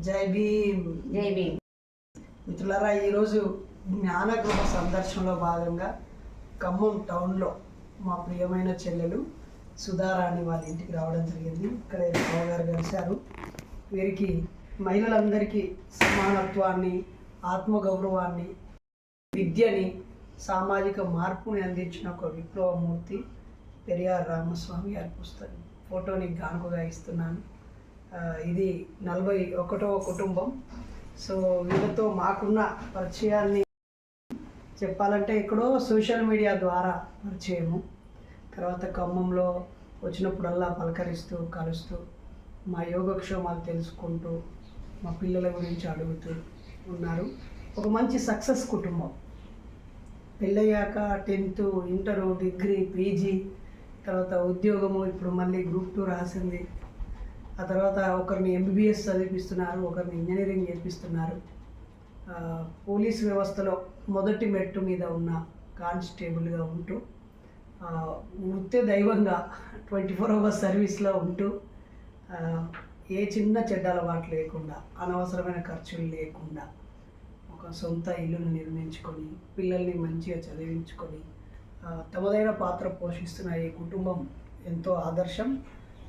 జై భీమ్. జై భీమ్. మిత్రులారా ఈరోజు జ్ఞానగృహ సందర్శనలో భాగంగా ఖమ్మం టౌన్లో మా ప్రియమైన చెల్లెలు సుధారాణి వాళ్ళ ఇంటికి రావడం జరిగింది. ఇక్కడ బావగారు కలిశారు. వీరికి మహిళలందరికీ సమానత్వాన్ని ఆత్మగౌరవాన్ని విద్యని సామాజిక మార్పుని అందించిన ఒక విప్లవమూర్తి పెరియార్ రామస్వామి గారి పుస్తకం ఫోటోని గానుకగా ఇస్తున్నాను. ఇది నలభై ఒకటవ కుటుంబం. సో వీళ్ళతో మాకున్న పరిచయాన్ని చెప్పాలంటే ఎక్కడో సోషల్ మీడియా ద్వారా పరిచయము. తర్వాత ఖమ్మంలో వచ్చినప్పుడల్లా పలకరిస్తూ కలుస్తూ మా యోగక్షేమాలు తెలుసుకుంటూ మా పిల్లల గురించి అడుగుతూ ఉన్నారు. ఒక మంచి సక్సెస్ కుటుంబం. పెళ్ళయ్యాక టెన్త్ ఇంటరు డిగ్రీ పీజీ తర్వాత ఉద్యోగము ఇప్పుడు మళ్ళీ గ్రూప్ టూ రాసింది. ఆ తర్వాత ఒకరిని ఎంబీబీఎస్ చదివిపిస్తున్నారు ఒకరిని ఇంజనీరింగ్ చేపిస్తున్నారు. పోలీస్ వ్యవస్థలో మొదటి మెట్టు మీద ఉన్న కానిస్టేబుల్గా ఉంటూ వృత్తి దైవంగా ట్వంటీ ఫోర్ అవర్స్ సర్వీస్లో ఉంటూ ఏ చిన్న చెడ్డ అలవాటు లేకుండా అనవసరమైన ఖర్చులు లేకుండా ఒక సొంత ఇల్లును నిర్మించుకొని పిల్లల్ని మంచిగా చదివించుకొని తమదైన పాత్ర పోషిస్తున్న ఈ కుటుంబం ఎంతో ఆదర్శం.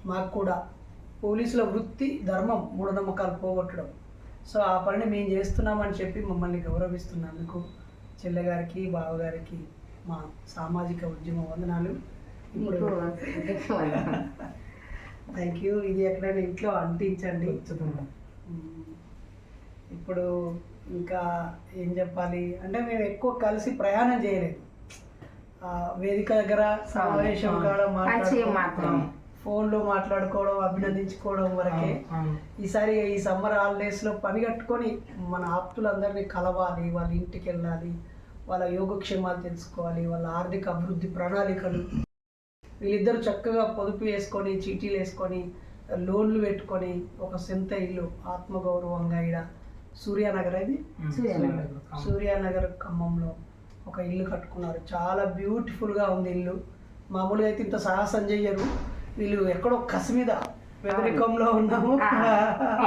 మాకు కూడా పోలీసుల వృత్తి ధర్మం మూఢనమ్మకాలు పోగొట్టడం. సో ఆ పనిని మేము చేస్తున్నామని చెప్పి మమ్మల్ని గౌరవిస్తున్నందుకు చెల్లెగారికి బావగారికి మా సామాజిక ఉద్యమ వందనాలు. థ్యాంక్ యూ ఇది ఎక్కడైనా ఇంట్లో అంటించండి. ఇప్పుడు ఇంకా ఏం చెప్పాలి? అంటే మేము ఎక్కువ కలిసి ప్రయాణం చేయలేదు. ఆ, వేదిక దగ్గర సమావేశం కాడ మాత్రమే. ఫోన్లో మాట్లాడుకోవడం అభినందించుకోవడం వరకే. ఈసారి ఈ సమ్మర్ హాలిడేస్లో పని కట్టుకొని మన ఆప్తులందరినీ కలవాలి వాళ్ళ ఇంటికి వెళ్ళాలి వాళ్ళ యోగక్షేమాలు తెలుసుకోవాలి వాళ్ళ ఆర్థిక అభివృద్ధి ప్రణాళికలు. వీళ్ళిద్దరూ చక్కగా పొదుపు వేసుకొని చీటీలు వేసుకొని లోన్లు పెట్టుకొని ఒక సొంత ఇల్లు ఆత్మగౌరవంగా ఈడ సూర్యానగర్ అది సూర్యానగర్. సూర్యానగర్ ఖమ్మంలో ఒక ఇల్లు కట్టుకున్నారు. చాలా బ్యూటిఫుల్గా ఉంది ఇల్లు. మామూలుగా అయితే ఇంత సాహసం చెయ్యరు. వీళ్ళు ఎక్కడో కసి మీద పేదరికంలో ఉన్నాము.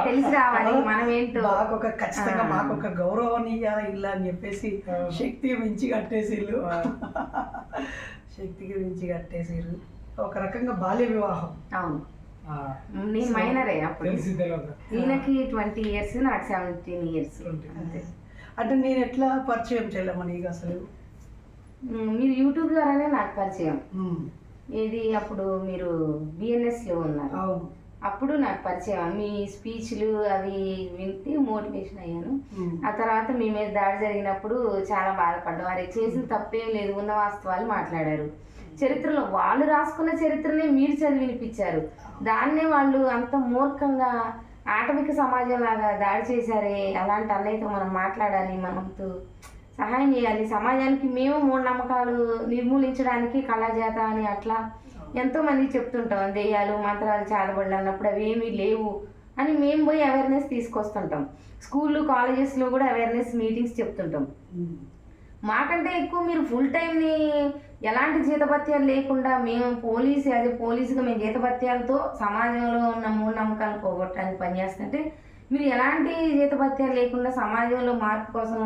తెలిసి రావాలి మనం ఏంటో. మాకు ఒక ఖచ్చితంగా ఆ. మాకు ఒక గౌరవనీయ ఇల్లు అని చెప్పేసి శక్తి మించి కట్టేసి ఇల్లు. శక్తికి మించి కట్టేసి ఇల్లు. ఒక రకంగా బాల్య వివాహం. అవును. నేను మైనరే అప్పుడు. ఈయనకి ట్వంటీ ఇయర్స్ నాకు సెవెంటీన్ ఇయర్స్. అంతే. అంటే నేను ఎట్లా పరిచయం చేయలేమా నీకు అసలు? మీరు యూట్యూబ్ ద్వారానే నాకు పరిచయం. ఇది అప్పుడు మీరు బిఎన్ఎస్లో ఉన్నారు. అవును. అప్పుడు నాకు పరిచయం. మీ స్పీచ్లు అవి వింటే మోటివేషన్ అయ్యాను. ఆ తర్వాత మీ మీద దాడి జరిగినప్పుడు చాలా బాధపడ్డాం. వారు చేసిన తప్పేం లేదు. ఉన్న వాస్తవాలు మాట్లాడారు. చరిత్రలో వాళ్ళు రాసుకున్న చరిత్రనే మీరు చదివి వినిపించారు. దాన్నే వాళ్ళు అంత మూర్ఖంగా ఆటవిక సమాజం లాగా దాడి చేశారే. అలాంటి అన్నయ్యతో మనం మాట్లాడాలి. మనతో సహాయం చేయాలి. సమాజానికి మేము మూఢనమ్మకాలు నిర్మూలించడానికి కళాజాత అని అట్లా ఎంతో మందికి చెప్తుంటాం. దెయ్యాలు మంత్రాలు చాదబడులు అన్నప్పుడు అవి ఏమీ లేవు అని మేము పోయి అవేర్నెస్ తీసుకొస్తుంటాం. స్కూళ్ళు కాలేజెస్లో కూడా అవేర్నెస్ మీటింగ్స్ చెప్తుంటాం. మాకంటే ఎక్కువ మీరు ఫుల్ టైంని ఎలాంటి జీతభత్యాలు లేకుండా మేము పోలీస్ ఎ పోలీసుగా మేము జీతభత్యాలతో సమాజంలో ఉన్న మూఢనమ్మకాలు పోగొట్టడానికి పనిచేస్తుంటే మీరు ఎలాంటి జీతభత్యాలు లేకుండా సమాజంలో మార్పు కోసం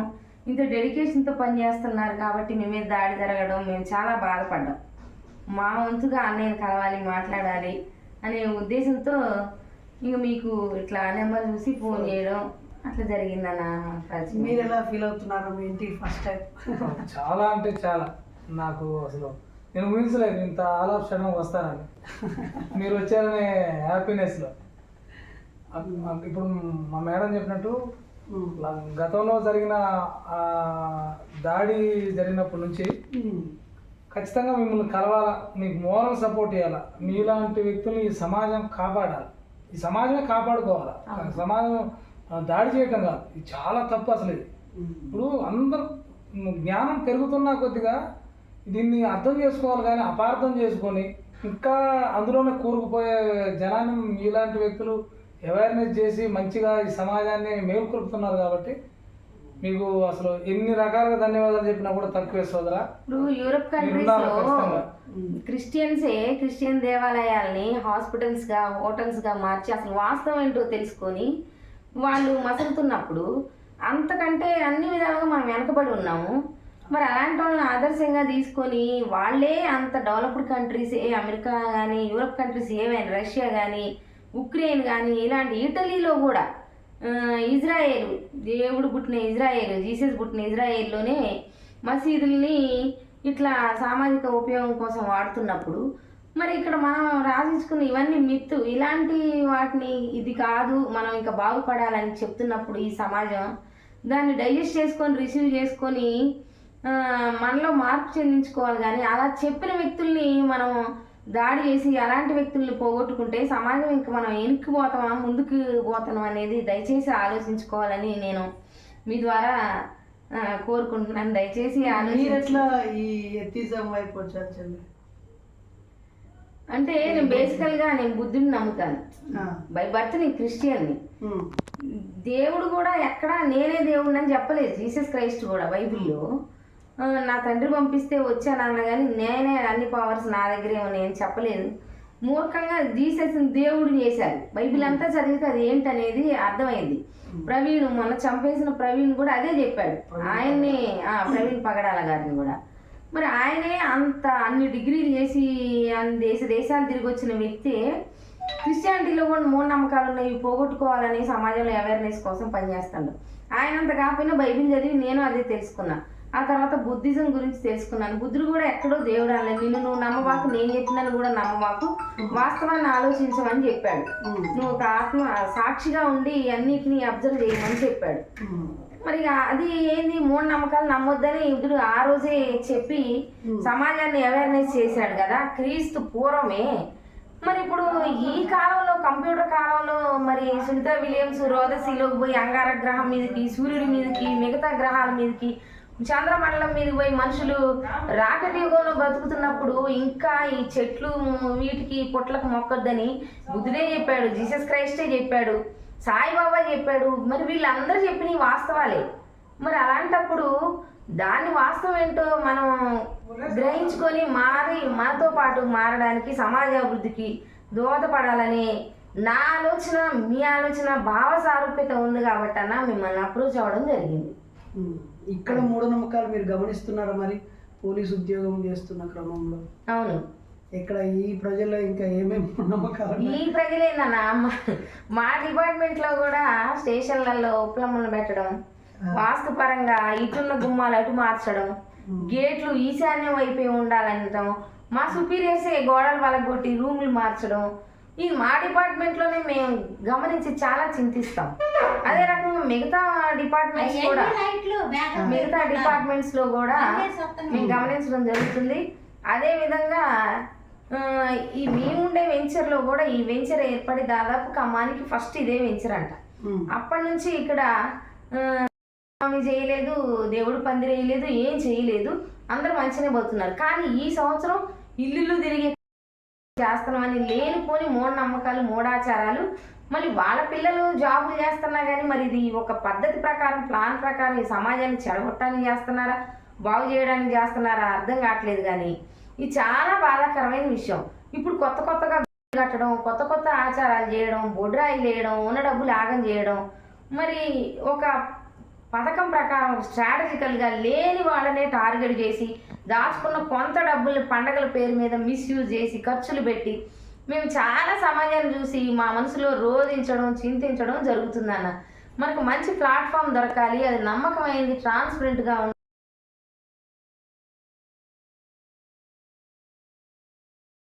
ఇంత డెడికేషన్తో పనిచేస్తున్నారు కాబట్టి మీ మీద దాడి జరగడం మేము చాలా బాధపడ్డాం. మా వంతుగా అన్నయ్యని కలవాలి మాట్లాడాలి అనే ఉద్దేశంతో ఇంక మీకు ఇట్లా నెంబర్ చూసి ఫోన్ చేయడం అట్లా జరిగిందన్న. మీరు ఎలా ఫీల్ అవుతున్నారు మీ ఇంటికి ఫస్ట్ టైం చాలా అంటే చాలా. నాకు అసలు నేను ఊహించలేదు ఇంత ఆలోచన వస్తానని. మీరు వచ్చారనే హ్యాపీనెస్లో ఇప్పుడు మా మేడం చెప్పినట్టు గతంలో జరిగిన ఆ దాడి జరిగినప్పటి నుంచి ఖచ్చితంగా మిమ్మల్ని కలవాలా? మీకు మోరల్ సపోర్ట్ ఇవ్వాలా మీలాంటి వ్యక్తుల్ని ఈ సమాజం కాపాడాలి. ఈ సమాజమే కాపాడుకోవాలా? సమాజం దాడి చేయటం కాదు. ఇది చాలా తప్పు అసలు ఇది. ఇప్పుడు అందరూ జ్ఞానం పెరుగుతున్నా కొద్దిగా దీన్ని అర్థం చేసుకోవాలి కానీ అపార్థం చేసుకొని ఇంకా అందులోనే కూరుకుపోయే జనాన్ని ఇలాంటి వ్యక్తులు అవేర్నెస్ చేసి మంచిగా ఈ సమాజాన్ని మేల్కొల్పుతున్నారు కాబట్టి మీకు అసలు ఎన్ని రకాలుగా ధన్యవాదాలు చెప్పినా కూడా తక్కువే సోదరా ఇప్పుడు యూరప్ కంట్రీస్లో. క్రిస్టియన్సే క్రిస్టియన్ దేవాలయాల్ని హాస్పిటల్స్గా హోటల్స్గా మార్చి అసలు వాస్తవం ఏంటో తెలుసుకొని వాళ్ళు మసులుతున్నప్పుడు అంతకంటే అన్ని విధాలుగా మనం వెనకబడి ఉన్నాము మరి అలాంటి వాళ్ళని ఆదర్శంగా తీసుకొని వాళ్ళే అంత డెవలప్డ్ కంట్రీస్ ఏ అమెరికా కానీ యూరప్ కంట్రీస్ ఏవైనా రష్యా కానీ ఉక్రెయిన్ కానీ ఇలాంటి ఇటలీలో కూడా ఇజ్రాయేల్ దేవుడు పుట్టిన ఇజ్రాయేల్ జీసస్ పుట్టిన ఇజ్రాయేల్లోనే మసీదుల్ని ఇట్లా సామాజిక ఉపయోగం కోసం వాడుతున్నప్పుడు మరి ఇక్కడ మనం రాసించుకున్న ఇవన్నీ మిత్తు. ఇలాంటి వాటిని ఇది కాదు మనం ఇంకా బాగుపడాలని చెప్తున్నప్పుడు ఈ సమాజం దాన్ని డైజెస్ట్ చేసుకొని రిసీవ్ చేసుకొని మనలో మార్పు చెందించుకోవాలి కానీ అలా చెప్పిన వ్యక్తుల్ని మనం దాడి చేసి అలాంటి వ్యక్తుల్ని పోగొట్టుకుంటే సమాజం ఇంక మనం వెనక్కి పోతామా ముందుకు పోతాం అనేది దయచేసి ఆలోచించుకోవాలని నేను మీ ద్వారా కోరుకుంటున్నాను. దయచేసి మీరు ఆలోచించి ఎట్లా ఈ ఎత్తిజం వైపు అంటే నేను బేసికల్గా నేను బుద్ధుని నమ్ముతాను. బై బర్త్ నేను క్రిస్టియన్ని. దేవుడు కూడా ఎక్కడ నేనే దేవుడిని అని చెప్పలేదు. జీసస్ క్రైస్ట్ కూడా బైబిల్లో. నా తండ్రి పంపిస్తే వచ్చాను అన్న కానీ నేనే అన్ని పవర్స్ నా దగ్గరే ఉన్నాయని చెప్పలేదు మూర్ఖంగా జీసస్ దేవుడిని చేశారు బైబిల్ అంతా చదివితే అది ఏంటనేది అర్థమైంది. ప్రవీణ్ మొన్న చంపేసిన ప్రవీణ్ కూడా అదే చెప్పాడు. ఆయన్ని ఆ, ప్రవీణ్ పగడాల గారిని కూడా. మరి ఆయనే అంత అన్ని డిగ్రీలు చేసి అన్ని దేశ దేశాలు తిరిగి వచ్చిన వ్యక్తి క్రిస్టియానిటీలో కూడా మూఢనమ్మకాలు ఉన్నాయి పోగొట్టుకోవాలని సమాజంలో అవేర్నెస్ కోసం పనిచేస్తాడు. ఆయన అంత కాకపోయినా బైబిల్ చదివి నేను అదే తెలుసుకున్నా. ఆ తర్వాత బుద్ధిజం గురించి తెలుసుకున్నాను. బుద్ధుడు కూడా ఎక్కడో దేవుడు అనలేదు. నిన్ను నువ్వు నమ్మవాకు నేను చెప్పినని కూడా నమ్మవాకు వాస్తవాన్ని ఆలోచించమని చెప్పాడు. నువ్వు ఒక ఆత్మ సాక్షిగా ఉండి అన్నిటిని అబ్జర్వ్ చేయమని చెప్పాడు. మరి అది ఏంది? మూఢనమ్మకాలు నమ్మొద్దని ఇద్దరు ఆ రోజే చెప్పి సమాజాన్ని అవేర్నెస్ చేశాడు కదా. క్రీస్తు పూర్వమే. మరి ఇప్పుడు ఈ కాలంలో కంప్యూటర్ కాలంలో మరి సునీత విలియమ్స్ రోదసీలోకి పోయి అంగార గ్రహం మీదకి సూర్యుడి మీదకి మిగతా గ్రహాల మీదకి చంద్రమండలం మీద పోయి మనుషులు రాకెట్ యుగంలో బతుకుతున్నప్పుడు ఇంకా ఈ చెట్లు వీటికి పుట్లకు మొక్కొద్దని బుద్ధుడే చెప్పాడు జీసస్ క్రైస్టే చెప్పాడు సాయిబాబా చెప్పాడు. మరి వీళ్ళందరూ చెప్పిన వాస్తవాలే. మరి అలాంటప్పుడు దాని వాస్తవం ఏంటో మనం గ్రహించుకొని మారి మనతో పాటు మారడానికి సమాజ అభివృద్ధికి దోహదపడాలని నా ఆలోచన మీ ఆలోచన భావ సారూప్యత ఉంది కాబట్టి అన్న మిమ్మల్ని అప్రోచ్ అవ్వడం జరిగింది. ఇక్కడ మూఢనమ్మకాలు మీరు గమనిస్తున్నారా మరి? పోలీస్ ఉద్యోగం చేస్తున్న క్రమంలో. అవును. ఇక్కడ ఈ ప్రజల్లో ఇంకా ఏమేమి? ఈ ప్రజలేనన్న మా- డిపార్ట్మెంట్లో కూడా స్టేషన్లలో ఉప్లమ్మలు పెట్టడం వాస్తు పరంగా ఇటున్న గుమ్మాలు అటు మార్చడం గేట్లు ఈశాన్యం వైపే ఉండాలనటం మా సుపీరియర్స్ గోడలు వలగొట్టి రూములు మార్చడం. ఇది మా డిపార్ట్మెంట్లోనే మేము గమనించి చాలా చింతిస్తాం. అదే రకంగా మిగతా డిపార్ట్మెంట్స్ కూడా మిగతా డిపార్ట్మెంట్స్లో కూడా మేము గమనించడం జరుగుతుంది. అదే విధంగా ఈ మేముండే వెంచర్లో కూడా ఈ వెంచర్ ఏర్పడి దాదాపు ఖమ్మానికి ఫస్ట్ ఇదే వెంచర్ అంట. అప్పటి నుంచి ఇక్కడ స్వామి చేయలేదు దేవుడు పందిరి వేయలేదు ఏం చేయలేదు. అందరూ మంచిగానే పోతున్నారు. కానీ ఈ సంవత్సరం ఇల్లు తిరిగి చేస్తున్నామని లేనిపోని మూఢనమ్మకాలు మూఢాచారాలు మళ్ళీ వాళ్ళ పిల్లలు జాబులు చేస్తున్నా కానీ మరి ఇది ఒక పద్ధతి ప్రకారం ప్లాన్ ప్రకారం ఈ సమాజాన్ని చెడగొట్టడానికి చేస్తున్నారా? బాగు చేయడానికి చేస్తున్నారా? అర్థం కావట్లేదు కానీ ఇది చాలా బాధాకరమైన విషయం. ఇప్పుడు కొత్త కొత్తగా కట్టడం కొత్త కొత్త ఆచారాలు చేయడం బొడ్రాయిలు వేయడం ఉన్న డబ్బులు ఆగం చేయడం మరి ఒక పథకం ప్రకారం స్ట్రాటజికల్గా లేని వాళ్ళనే టార్గెట్ చేసి దాచుకున్న కొంత డబ్బుల్ని పండగల పేరు మీద మిస్యూజ్ చేసి ఖర్చులు పెట్టి మేము చాలా సమాజాన్ని చూసి మా మనసులో రోధించడం చింతించడం జరుగుతుందన్న. మనకు మంచి ప్లాట్ఫామ్ దొరకాలి అది నమ్మకమైంది ట్రాన్స్పరెంట్గా